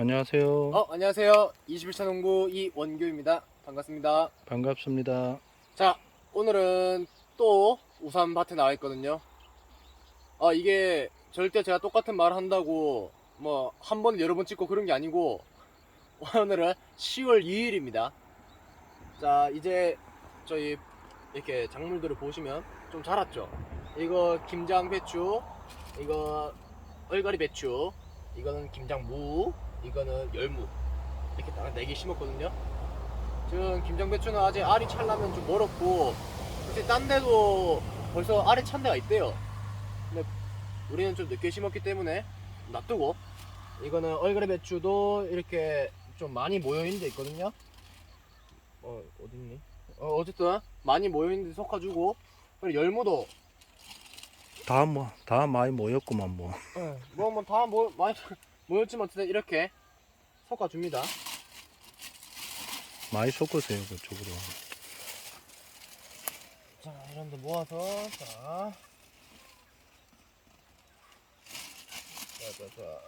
안녕하세요. 어, 안녕하세요. 21차 농구 이원규입니다. 반갑습니다. 반갑습니다. 자, 오늘은 또 우산 밭에 나와 있거든요. 아, 이게 절대 제가 똑같은 말 한다고 뭐 한 번에 여러 번 찍고 그런 게 아니고 오늘은 10월 2일입니다. 자, 이제 저희 이렇게 작물들을 보시면 좀 자랐죠. 이거 김장 배추, 이거 얼갈이 배추, 이거는 김장 무, 이거는 열무 이렇게 딱 4개 심었거든요. 지금 김장 배추는 아직 알이 찰려면 좀 멀었고 사실 딴 데도 벌써 알이 찬 데가 있대요. 근데 우리는 좀 늦게 심었기 때문에 놔두고 이거는 얼그레 배추도 이렇게 좀 많이 모여 있는 데 있거든요. 어 어딨니? 어 어쨌든 많이 모여 있는 데 섞어주고 그리고 열무도 다 뭐, 다 많이 모였구만 뭐. 뭐뭐다 모, 많이 모였지만 어쨌든 이렇게 섞어줍니다. 많이 섞으세요 그쪽으로. 자, 이런 데 모아서, 자. 자, 자, 자.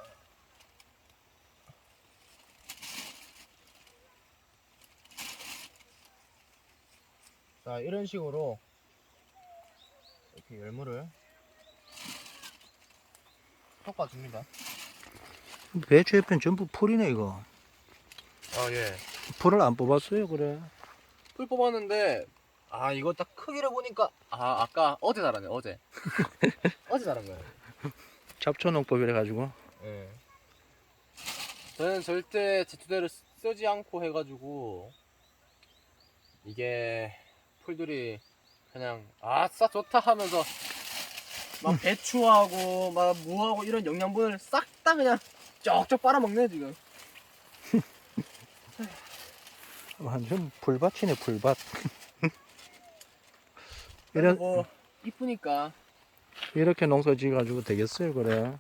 자, 이런 식으로 이렇게 열무를 섞어줍니다. 배추 옆엔 전부 풀이네 이거. 아, 예. 풀을 안 뽑았어요 그래. 풀 뽑았는데, 아, 이거 딱 크기를 보니까, 아, 아까 어제 자랐네, 어제. 어제 자란 거예요. 잡초농법이라 가지고. 예. 저는 절대 제투대를 쓰지 않고 해가지고 이게 풀들이 그냥 아싸 좋다 하면서 막 배추하고 막 무하고 이런 영양분을 싹 다 그냥 쩍쩍 빨아먹네 지금. 완전 풀밭. 그래도 이런 뭐 이쁘니까 이렇게 농사 지어 가지고 되겠어요 그래.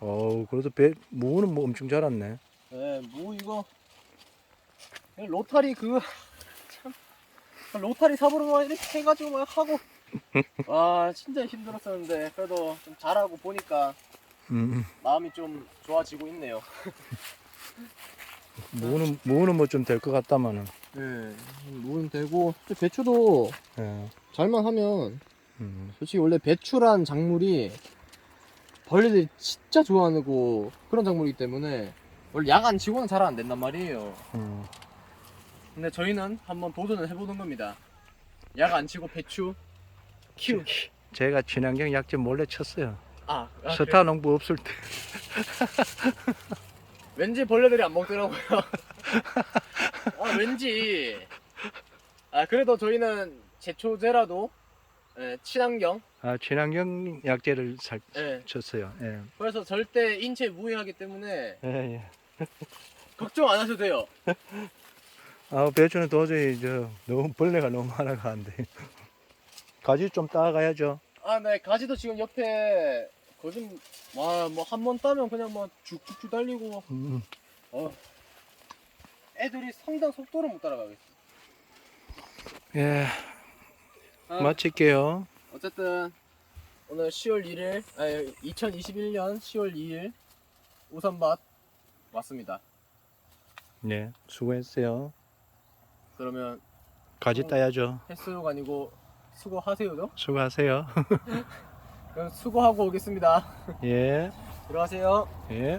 어우 그래도 배 무는 뭐 엄청 자랐네. 예, 뭐 이거 로타리 그 참 로타리 막 이렇게 해가지고 막 하고 와 진짜 힘들었었는데 그래도 좀 잘하고 보니까 음, 마음이 좀 좋아지고 있네요. 무는 무는 뭐 좀 될 것 같다마는. 네, 무는 되고 배추도 예. 잘만 하면 음. 솔직히 원래 배추란 작물이 벌레들이 진짜 좋아하고 그런 작물이기 때문에 원래 약 안 치고는 잘 안 된단 말이에요. 음. 근데 저희는 한번 도전을 해보는 겁니다. 약 안 치고 배추 키우. 제가 친환경 약재 몰래 쳤어요. 아, 아 스타 농부 없을 때. 왠지 벌레들이 안 먹더라고요. 아, 왠지. 아, 그래도 저희는 제초제라도 예, 친환경. 아, 친환경 약재를 살, 예. 쳤어요. 예. 그래서 절대 인체 무해하기 때문에 예, 예. 걱정 안 하셔도 돼요. 아, 배추는 도저히 저 너무 벌레가 너무 많아가 안 돼. 가지 좀 따가야죠. 아, 네. 가지도 지금 옆에 거짓 와, 뭐 한 번 따면 그냥 뭐 쭉쭉쭉 달리고 음, 어. 애들이 상당 속도를 못 따라가겠어. 예, 아, 마칠게요. 어쨌든 오늘 10월 1일, 아니 2021년 10월 2일 우선밭 왔습니다. 네, 수고했어요. 그러면 가지 어. 따야죠. 횟수가 아니고 수고하세요죠? 수고하세요. 그럼 수고하고 오겠습니다. 예, 들어가세요. 예.